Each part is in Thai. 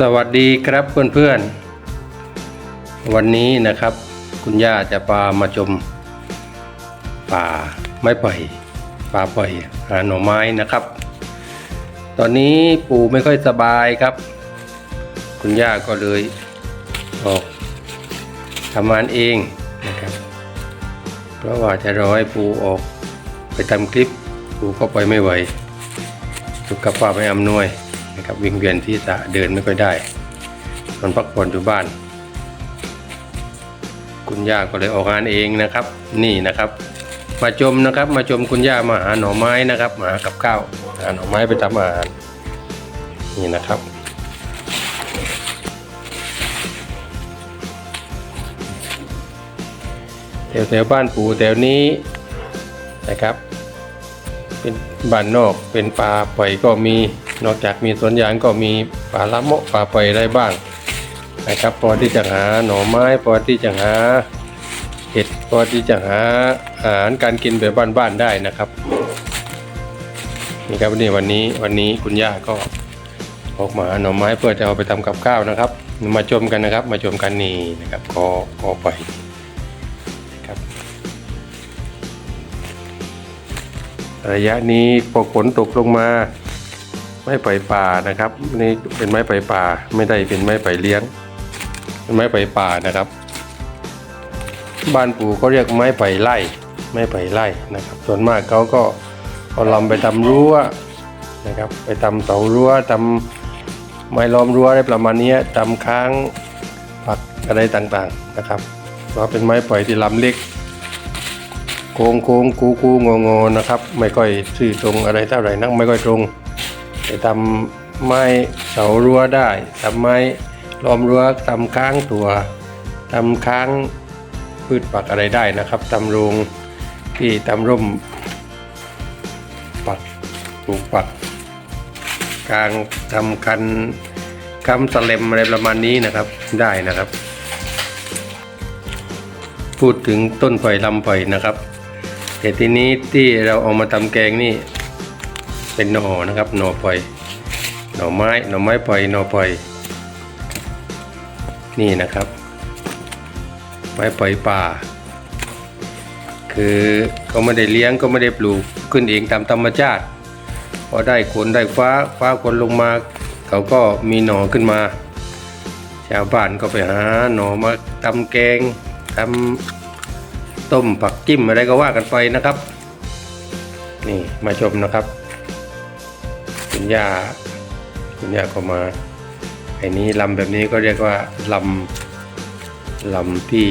สวัสดีครับเพื่อนๆ วันนี้นะครับ คุณย่าจะพามาชมป่าไม้ไผ่ป่าไผ่หาหน่อไม้นะครับ ตอนนี้ปู่ไม่ค่อยสบายครับ คุณย่าก็เลยออกทำงานเองนะครับ เพราะว่าจะรอให้ปู่ออกไปทำคลิปปู่ก็ไปไม่ไหวสุขภาพไม่อำนวย นะครับวิ่งเวียนที่สะเดินไม่ค่อยได้นอนพักผ่อนอยู่บ้าน คุณย่าก็เลยออกงานเองนะครับ นี่นะครับ มาชมนะครับ มาชมคุณย่ามาหาหน่อไม้นะครับมาหากับข้าวหาหน่อไม้ไปทำอาหารนี่นะครับแถวแถวบ้านปู่แถวนี้นะครับ เป็นบ้านนอกเป็นป่าปล่อยก็มี นอกจากมีสวนยางก็มีป่าละโมะป่าปล่อยอะไรบ้างนะครับ พอที่จะหาหน่อไม้พอที่จะหาเห็ดพอที่จะหาอาหารการกินแบบบ้านๆได้นะครับนี่ครับนี่วันนี้วันนี้คุณย่าก็ออกมาหน่อไม้เพื่อจะเอาไปทำกับข้าวนะครับ มาชมกันนะครับ มาชมกันนี่นะครับกอกอไปครับ ระยะนี้พอฝนตกลงมา ไม้ไผ่ป่านะครับนี่เป็นไม้ไผ่ป่าไม่ได้เป็นไม้ไผ่เลี้ยง เป็นไม้ไผ่ป่านะครับ บ้านปู่เขาเรียกไม้ไผ่ไร่ไม้ไผ่ไร่นะครับ ส่วนมากเขาก็เอาลำไปทำรั้วนะครับ ไปทำเสารั้วทำไม้ล้อมรั้วอะไรประมาณนี้ทำค้างผักอะไรต่างๆนะครับเพราเป็นไม้ไผ่ที่ลำเล็กโค้งโค้งกูกูงงงนะครับ ไม่ค่อยซื่อตรงอะไรเท่าไหร่นักไม่ค่อยตรง แต่ทำไม้เสารั้วได้ทำไม้ล้อมรั้วทำค้างตัวทำค้างพืชผักอะไรได้นะครับทำโรงที่ทำร่มปักปลูกปักกลางทำคันคำสเลมอะไรประมาณนี้นะครับได้นะครับ พูดถึงต้นไผ่ลำไผ่นะครับแต่ทีนี้ที่เราเอามาทำแกงนี่ เป็นหน่อนะครับหน่อปล่อยหน่อไม้หน่อไม้ปล่อยหน่อปล่อยนี่นะครับ ไม้ปล่อยป่า คือก็ไม่ได้เลี้ยงก็ไม่ได้ปลูกขึ้นเองตามธรรมชาติพอได้ฝนได้ฟ้าฟ้าฝนลงมา เขาก็มีหน่อขึ้นมา ชาวบ้านก็ไปหาหน่อมาทำแกงทำต้มผักจิ้มอะไรก็ว่ากันไปนะครับ นี่มาชมนะครับ คุณย่า คุณย่าก็มาไอ้นี้ลำแบบนี้ก็เรียกว่าลำลำที่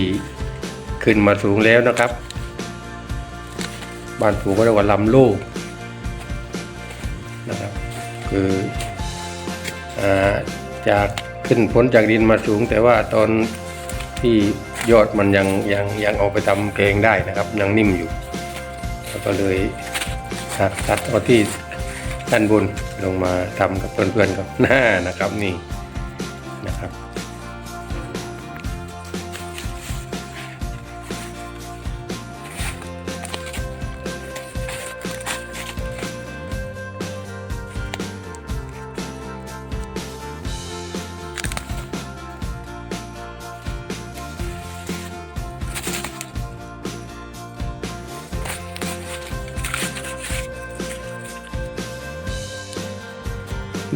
ขึ้นมาสูงแล้วนะครับ บ้านผูก็เรียกว่าลำลูกนะครับคืออาจากขึ้นพ้นจากดินมาสูง แต่ว่าตอนที่ยอดมันยังยังยังเอาไปทำแกงได้นะครับ ยังนิ่มอยู่ ก็เลยตัดตัดเอาที่ด้านบน ลงมาทำกับเพื่อนๆกับหน้านะครับนี่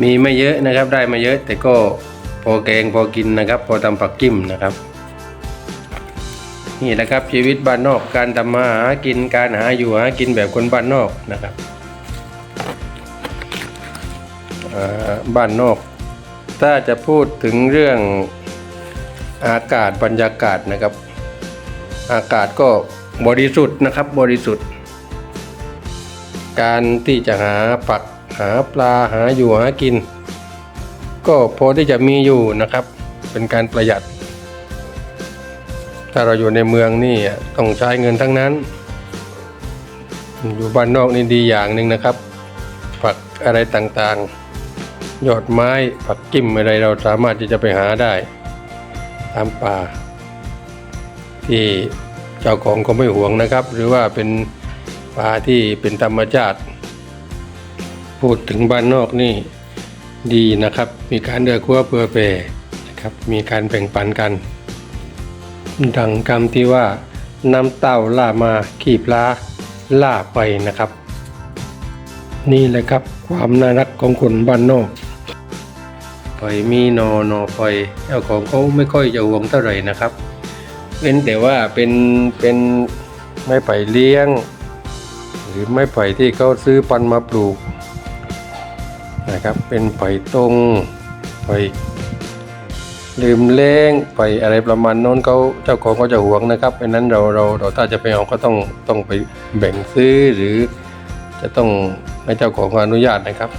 มีไม่เยอะนะครับได้มาเยอะ แต่ก็พอแกงพอกินนะครับ พอทำผักจิ้มนะครับ นี่แหละครับชีวิตบ้านนอกการทำมาหากินการหาอยู่หากินแบบคนบ้านนอกนะครับบ้านนอก ถ้าจะพูดถึงเรื่องอากาศบรรยากาศนะครับ อากาศก็บริสุทธิ์นะครับบริสุทธิ์ การที่จะหาผัก หาปลาหาอยู่หากิน ก็พอที่จะมีอยู่นะครับ เป็นการประหยัด ถ้าเราอยู่ในเมืองนี่ต้องใช้เงินทั้งนั้น อยู่บ้านนอกนี่ดีอย่างหนึ่งนะครับ ผักอะไรต่างๆ ยอดไม้ผักจิ้มอะไรเราสามารถที่จะไปหาได้ ตามป่า ที่เจ้าของก็ไม่ห่วงนะครับ หรือว่าเป็นป่าที่เป็นธรรมชาติ พูดถึงบ้านนอกนี่ดีนะครับ มีการเดือคั่วเพื่อเปรนะครับ มีการแบ่งปันกัน ดังคำที่ว่าน้ำเต้าล่ามาขีบลาล่าไปนะครับ นี่แหละครับความน่ารักของคนบ้านนอกปล่อยมีนอนอปล่อยเจ้าของเขาไม่ค่อยจะห่วงเท่าไหร่นะครับเว้นแต่ว่าเป็นเป็นไม้ไผ่เลี้ยง หรือไม้ไผ่ที่เขาซื้อปันมาปลูก นะครับ เป็นไผ่ตรงไผ่ลืมเล้งไผ่อะไรประมาณโน้นเขาเจ้าของเขาจะหวงนะครับเพราะนั้นเราเราเราถ้าจะไปเอาก็ต้องต้องไปแบ่งซื้อหรือจะต้องให้เจ้าของอนุญาตนะครับ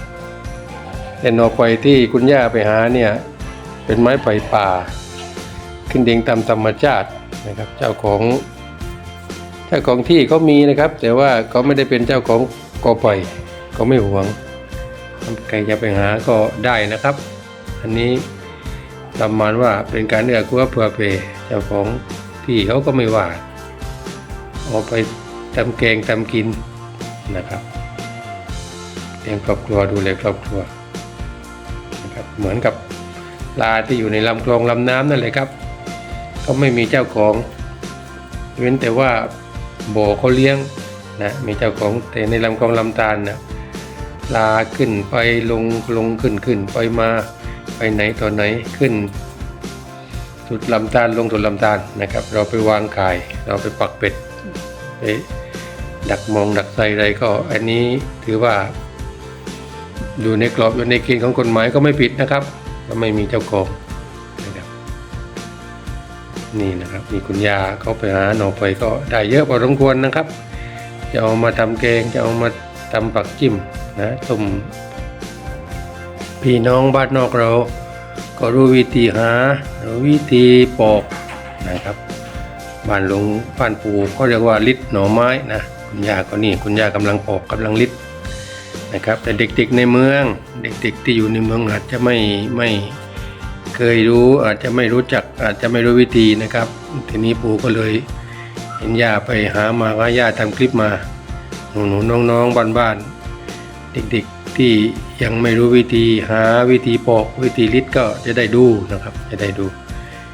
แต่นอไผ่ที่คุณย่าไปหาเนี่ยเป็นไม้ไผ่ป่า ขึ้นเองตามธรรมชาตินะครับ เจ้าของ เจ้าของที่เขามีนะครับ แต่ว่าเขาไม่ได้เป็นเจ้าของกอปล่อยเขาไม่หวง ใครจะไปหาก็ได้นะครับ อันนี้ประมาณว่าเป็นการเอื้อเฟื้อเผื่อเพเจ้าของที่เขาก็ไม่ว่าเอาไปทำแกงทำกินนะครับเลี้ยงครอบครัวดูแลครอบครัวนะครับเหมือนกับปลาที่อยู่ในลำคลองลำน้ำนั่นแหละครับเขาไม่มีเจ้าของ เว้นแต่ว่าบ่อเขาเลี้ยงนะมีเจ้าของแต่ในลำคลองลำตาลนะ ลาขึ้นไปลงลงขึ้นขึ้นไปมาไปไหนต่อไหนขึ้นสุดลำตาลลงสุดลำตาลนะครับ เราไปวางขาย เราไปปักเป็ดไปดักมองดักใส่อะไรก็ อันนี้ถือว่า อยู่ในกรอบอยู่ในเกณฑ์ของกฎหมายก็ไม่ผิดนะครับก็ไม่มีเจ้าของนะครับนี่นะครับมีคุณยาเขาไปหาหน่อไผ่ก็ได้เยอะพอสมควรนะครับ จะเอามาทำแกงจะเอามา ทำปักจิ้มนะต้มพี่น้องบ้านนอกเรา ก็รู้วิธีหารู้วิธีปอกนะครับบ้านหลวงบ้านปู่ก็เรียกว่าลิดหน่อไม้นะคุณยาก็นี่คุณยากำลังปอกกำลังลิดนะครับ แต่เด็กๆในเมืองเด็กๆที่อยู่ในเมืองอาจจะไม่ไม่เคยรู้อาจจะไม่รู้จักอาจจะไม่รู้วิธีนะครับ ทีนี้ปู่ก็เลยเห็นยาไปหามาว่าย่าทำคลิปมา หนูหนูๆน้องๆบ้านๆเด็กๆที่ยังไม่รู้วิธีหาวิธีปอกวิธีลิดก็จะได้ดูนะครับ จะได้ดู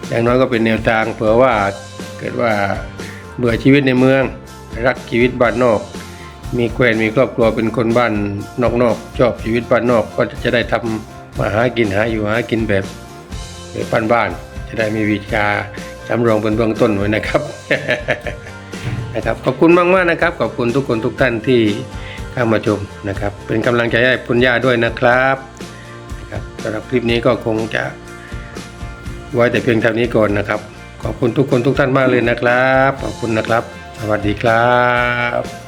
อย่างน้อยก็เป็นแนวทางเผื่อว่าเกิดว่าเบื่อชีวิตในเมือง รักชีวิตบ้านนอก มีแควนมีครอบครัวเป็นคนบ้านนอกๆชอบชีวิตบ้านนอกก็จะได้ทำมาหากินหาอยู่หากินแบบหรือบ้านบ้านๆจะได้มีวิชาจำรองเป็นเบื้องต้นไว้นะครับ นะครับขอบคุณมากมากนะครับ ขอบคุณทุกคนทุกท่านที่เข้ามาชมนะครับ เป็นกำลังใจให้คุณย่าด้วยนะครับนะครับสำหรับคลิปนี้ก็คงจะไว้แต่เพียงเท่านี้ก่อนนะครับ ขอบคุณทุกคนทุกท่านมากเลยนะครับ ขอบคุณนะครับ สวัสดีครับ